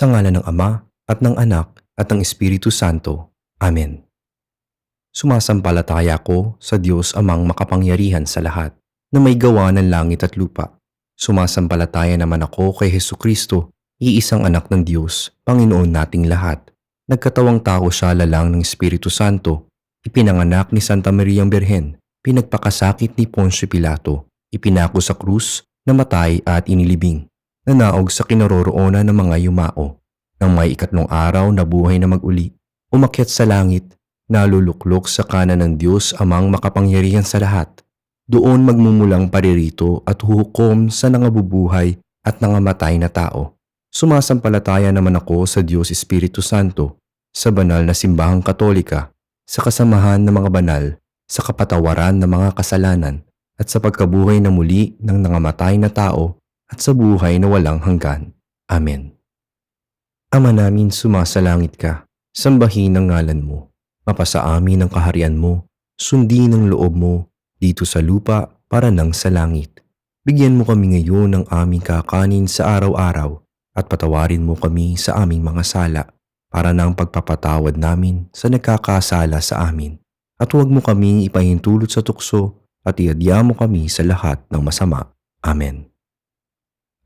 Sa ngala ng Ama at ng Anak at ng Espiritu Santo. Amen. Sumasampalataya ko sa Diyos amang makapangyarihan sa lahat na may gawa ng langit at lupa. Sumasampalataya naman ako kay Heso Kristo, iisang anak ng Diyos, Panginoon nating lahat. Nagkatawang tao siya lalang ng Espiritu Santo, ipinanganak ni Santa Maria Birhen, pinagpakasakit ni Poncio Pilato, ipinako sa krus, namatay at inilibing, nanaog sa kinaroroonan ng mga yumao. Nang may ikatlong araw na buhay na maguli, umakyat sa langit, naluluklok sa kanan ng Diyos amang makapangyarihan sa lahat. Doon magmumulang paririto at huhukom sa nangabubuhay at nangamatay na tao. Sumasampalataya naman ako sa Diyos Espiritu Santo, sa banal na simbahang katolika, sa kasamahan ng mga banal, sa kapatawaran ng mga kasalanan, at sa pagkabuhay na muli ng nangamatay na tao at sa buhay na walang hanggan. Amen. Ama namin sumasalangit ka, sambahin ang ngalan mo, mapasa amin ang kaharian mo, sundin ang loob mo, dito sa lupa para nang sa langit. Bigyan mo kami ngayon ng aming kakanin sa araw-araw at patawarin mo kami sa aming mga sala para nang pagpapatawad namin sa nagkakasala sa amin. At huwag mo kaming ipahintulot sa tukso at iadya mo kami sa lahat ng masama. Amen.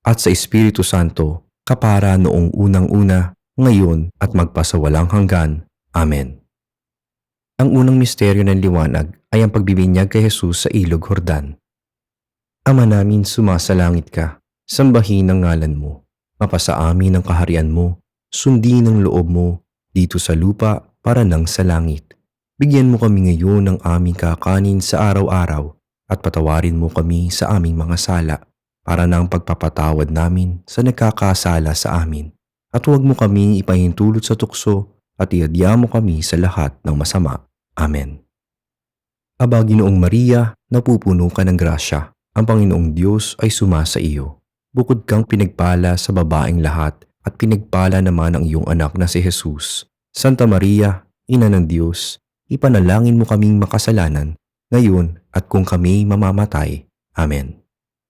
at sa Espiritu Santo, kapara noong unang-una, ngayon at magpasawalang hanggan. Amen. Ang unang misteryo ng liwanag ay ang pagbibinyag kay Jesus sa ilog Hordan. Ama namin sumasalangit ka, sambahin ang ngalan mo, mapasa amin ang kaharian mo, sundin ang loob mo, dito sa lupa para nang sa langit. Bigyan mo kami ngayon ng aming kakanin sa araw-araw at patawarin mo kami sa aming mga sala para nang pagpapatawad namin sa nagkakasala sa amin. At huwag mo kaming ipahintulot sa tukso at iadya mo kami sa lahat ng masama. Amen. Aba, Ginoong Maria, napupuno ka ng grasya. Ang Panginoong Diyos ay sumasa iyo. Bukod kang pinagpala sa babaeng lahat at pinagpala naman ang iyong anak na si Jesus. Santa Maria, Ina ng Diyos, ipanalangin mo kaming makasalanan, ngayon at kung kami mamamatay. Amen.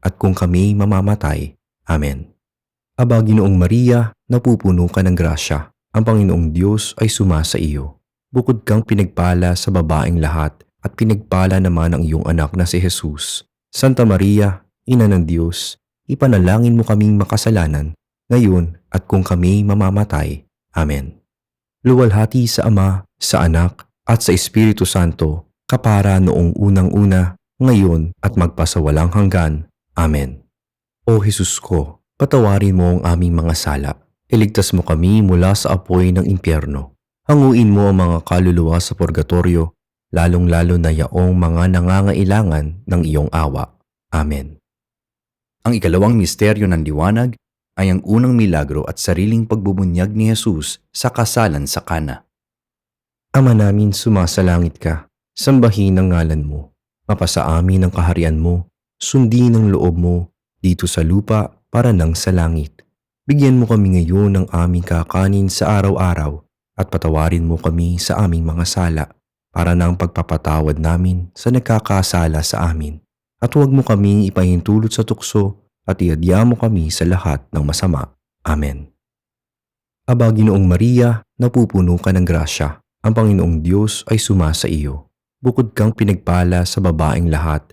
at kung kami mamamatay. Amen. Aba, Ginoong Maria, napupuno ka ng grasya. Ang Panginoong Diyos ay sumasa iyo. Bukod kang pinagpala sa babaeng lahat at pinagpala naman ang iyong anak na si Jesus. Santa Maria, Ina ng Diyos, ipanalangin mo kaming makasalanan, ngayon at kung kami mamamatay. Amen. Luwalhati sa Ama, sa Anak, at sa Espiritu Santo, kapara noong unang-una, ngayon at magpasawalang hanggan. Amen. O Jesus ko, patawarin mo ang aming mga sala. Iligtas mo kami mula sa apoy ng impyerno. Hanguin mo ang mga kaluluwa sa purgatorio, lalong-lalo na yaong mga nangangailangan ng iyong awa. Amen. Ang ikalawang misteryo ng liwanag ay ang unang milagro at sariling pagbubunyag ni Jesus sa kasalan sa Kana. Ama namin sumasalangit ka, sambahin ang ngalan mo. Mapasa amin ang kaharian mo, sundin ang loob mo, dito sa lupa para nang sa langit. Bigyan mo kami ngayon ng aming kakanin sa araw-araw at patawarin mo kami sa aming mga sala para na ang pagpapatawad namin sa nagkakasala sa amin. At huwag mo kaming ipahintulot sa tukso at iadya mo kami sa lahat ng masama. Amen. Aba, Ginoong Maria, napupuno ka ng grasya. Ang Panginoong Diyos ay sumasa iyo. Bukod kang pinagpala sa babaeng lahat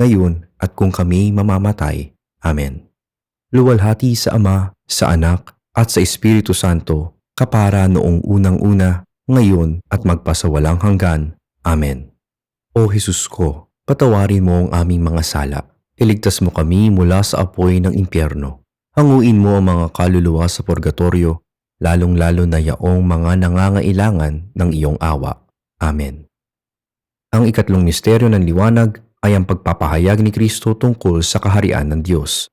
ngayon at kung kami mamamatay. Amen. Luwalhati sa Ama, sa Anak, at sa Espiritu Santo, kapara noong unang-una, ngayon at magpasawalang hanggan. Amen. O Jesus ko, patawarin mo ang aming mga sala. Iligtas mo kami mula sa apoy ng impyerno. Hanguin mo ang mga kaluluwa sa purgatorio, lalong-lalo na yaong mga nangangailangan ng iyong awa. Amen. Ang ikatlong misteryo ng liwanag ay ang pagpapahayag ni Kristo tungkol sa kaharian ng Diyos.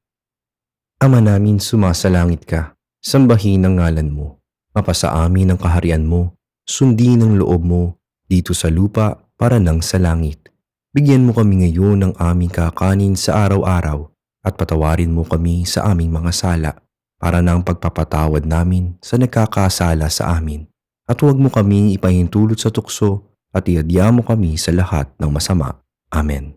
Ama namin sumasalangit ka, sambahin ang ngalan mo, mapasa amin ang kaharian mo, sundin ang loob mo dito sa lupa para nang sa langit. Bigyan mo kami ngayon ng aming kakanin sa araw-araw at patawarin mo kami sa aming mga sala para na ang pagpapatawad namin sa nagkakasala sa amin. At huwag mo kaming ipahintulot sa tukso at iadya mo kami sa lahat ng masama. Amen.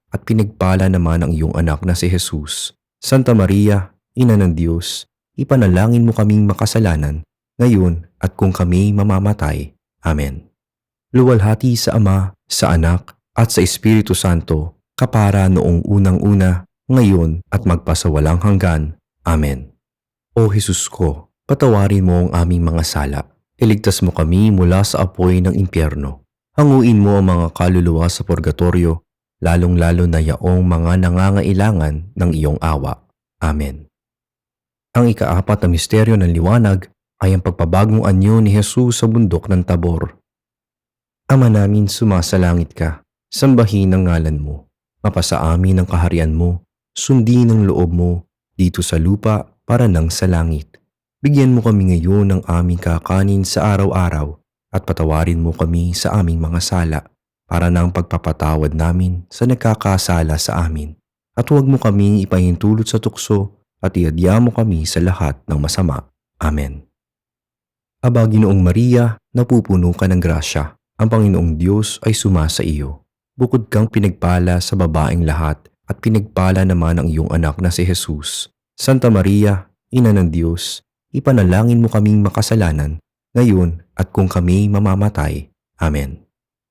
at pinagpala naman ang iyong anak na si Jesus. Santa Maria, Ina ng Diyos, ipanalangin mo kaming makasalanan, ngayon at kung kami mamamatay. Amen. Luwalhati sa Ama, sa Anak, at sa Espiritu Santo, kapara noong unang-una, ngayon at magpasawalang hanggan. Amen. O Jesus ko, patawarin mo ang aming mga sala. Iligtas mo kami mula sa apoy ng impyerno. Hanguin mo ang mga kaluluwa sa purgatorio, lalong-lalo na yaong mga nangangailangan ng iyong awa. Amen. Ang ikaapat na misteryo ng liwanag ay ang pagpabagong anyo ni Jesus sa bundok ng Tabor. Ama namin sumasalangit ka, Sambahin ang ngalan mo. Mapasa amin ang kaharian mo. Sundin ang loob mo dito sa lupa para nang sa langit. Bigyan mo kami ngayon ng aming kakanin sa araw-araw at patawarin mo kami sa aming mga sala para nang pagpapatawad namin sa nagkakasala sa amin. At huwag mo kaming ipahintulot sa tukso at iadya mo kami sa lahat ng masama. Amen. Aba, Ginoong Maria, napupuno ka ng grasya. Ang Panginoong Diyos ay sumasa iyo. Bukod kang pinagpala sa babaeng lahat at pinagpala naman ang iyong anak na si Jesus. Santa Maria, Ina ng Diyos, ipanalangin mo kaming makasalanan, ngayon at kung kami mamamatay. Amen.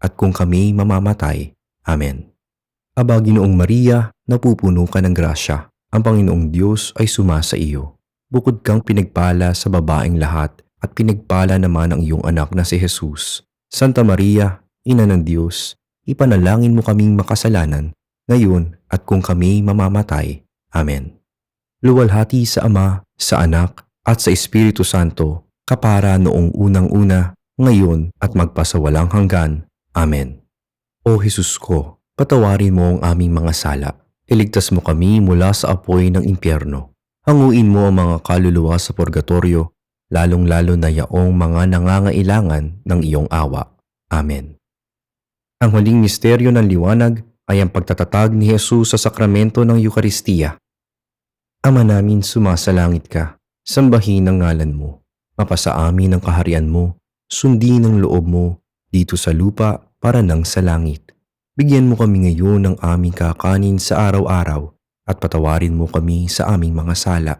at kung kami mamamatay. Amen. Aba, Ginoong Maria, napupuno ka ng grasya. Ang Panginoong Diyos ay sumasa iyo. Bukod kang pinagpala sa babaeng lahat at pinagpala naman ang iyong anak na si Jesus. Santa Maria, Ina ng Diyos, ipanalangin mo kaming makasalanan, ngayon at kung kami mamamatay. Amen. Luwalhati sa Ama, sa Anak, at sa Espiritu Santo, kapara noong unang-una, ngayon at magpasawalang hanggan. Amen. O Jesus ko, patawarin mo ang aming mga sala. Iligtas mo kami mula sa apoy ng impyerno. Hanguin mo ang mga kaluluwa sa purgatorio, lalong-lalo na yaong mga nangangailangan ng iyong awa. Amen. Ang huling misteryo ng liwanag ay ang pagtatatag ni Jesus sa sakramento ng Eukaristiya. Ama namin sumasalangit ka, sambahin ang ngalan mo, mapasa amin ang kaharian mo, sundin ang loob mo dito sa lupa para nang sa langit. Bigyan mo kami ngayon ng aming kakanin sa araw-araw at patawarin mo kami sa aming mga sala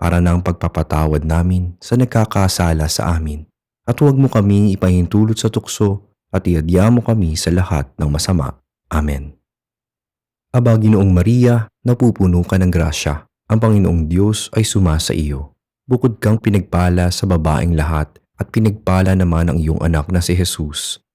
para nang pagpapatawad namin sa nagkakasala sa amin. At huwag mo kaming ipahintulot sa tukso at iadya mo kami sa lahat ng masama. Amen. Aba, Ginoong Maria, napupuno ka ng grasya. Ang Panginoong Diyos ay sumasa iyo. Bukod kang pinagpala sa babaeng lahat at pinagpala naman ang iyong anak na si Jesus.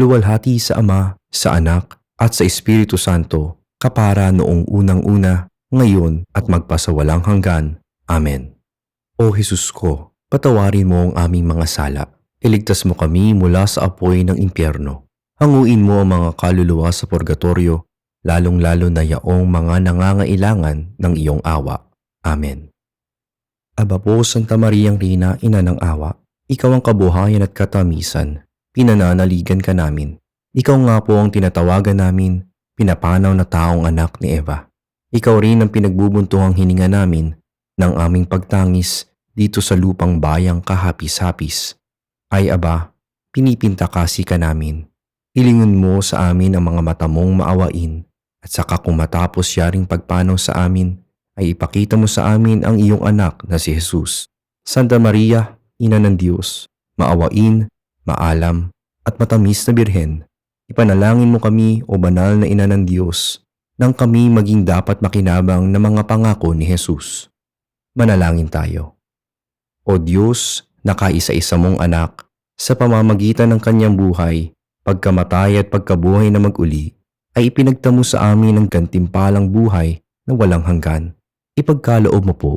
Luwalhati sa Ama, sa Anak, at sa Espiritu Santo, kapara noong unang-una, ngayon at magpasawalang hanggan. Amen. O Jesus ko, patawarin mo ang aming mga sala. Iligtas mo kami mula sa apoy ng impyerno. Hanguin mo ang mga kaluluwa sa purgatorio, lalong-lalo na yaong mga nangangailangan ng iyong awa. Amen. Aba po, Santa Mariang Rina, Ina ng Awa, ikaw ang kabuhayan at katamisan, pinananaligan ka namin. Ikaw nga po ang tinatawagan namin, pinapanaw na taong anak ni Eva. Ikaw rin ang pinagbubuntuhang hininga namin ng aming pagtangis dito sa lupang bayang kahapis-hapis. Ay aba, pinipinta kasi ka namin. Hilingon mo sa amin ang mga mata mong maawain at saka kung matapos yaring pagpanaw sa amin, ay ipakita mo sa amin ang iyong anak na si Jesus. Santa Maria, Ina ng Diyos, maawain, maalam, at matamis na birhen, ipanalangin mo kami o banal na Ina ng Diyos nang kami maging dapat makinabang ng mga pangako ni Jesus. Manalangin tayo. O Diyos, nakaisa-isa mong anak, sa pamamagitan ng kanyang buhay, pagkamatay at pagkabuhay na maguli, ay ipinagtamo sa amin ang gantimpalang buhay na walang hanggan. Ipagkaloob mo po,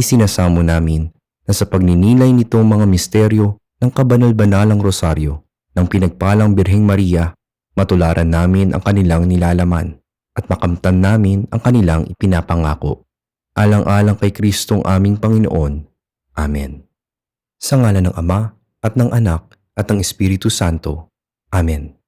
isinasamo namin na sa pagninilay nitong mga misteryo ng kabanal-banalang rosaryo ng pinagpalang Birheng Maria, matularan namin ang kanilang nilalaman at makamtan namin ang kanilang ipinapangako. Alang-alang kay Kristong aming Panginoon. Amen. Sa ngala ng Ama at ng Anak at ng Espiritu Santo. Amen.